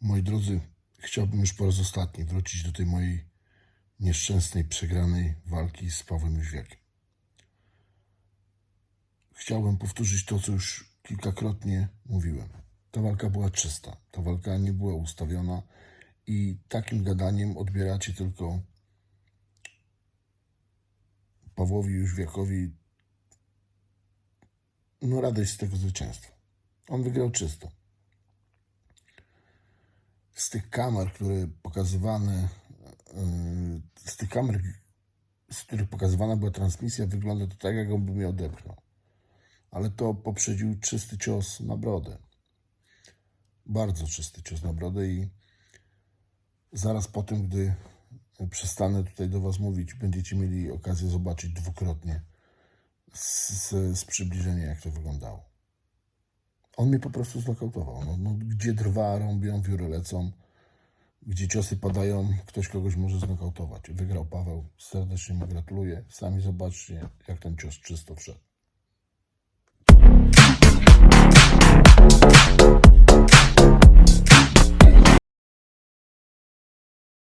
Moi drodzy, chciałbym już po raz ostatni wrócić do tej mojej nieszczęsnej, przegranej walki z Pawłem Jóźwiakiem. Chciałbym powtórzyć to, co już kilkakrotnie mówiłem. Ta walka była czysta, ta walka nie była ustawiona i takim gadaniem odbieracie tylko Pawłowi Jóźwiakowi no radość z tego zwycięstwa. On wygrał czysto. Z tych kamer, które pokazywane, yy, z tych kamer, z których pokazywana była transmisja, wygląda to tak, jak on by mnie odepchnął. Ale to poprzedził czysty cios na brodę. Bardzo czysty cios na brodę i zaraz po tym, gdy przestanę tutaj do Was mówić, będziecie mieli okazję zobaczyć dwukrotnie z, z, z przybliżenia, jak to wyglądało. On mnie po prostu znokautował. No, no, gdzie drwa rąbią, wióry lecą, gdzie ciosy padają, ktoś kogoś może znokautować. Wygrał Paweł. Serdecznie mu gratuluję. Sami zobaczcie, jak ten cios czysto wszedł.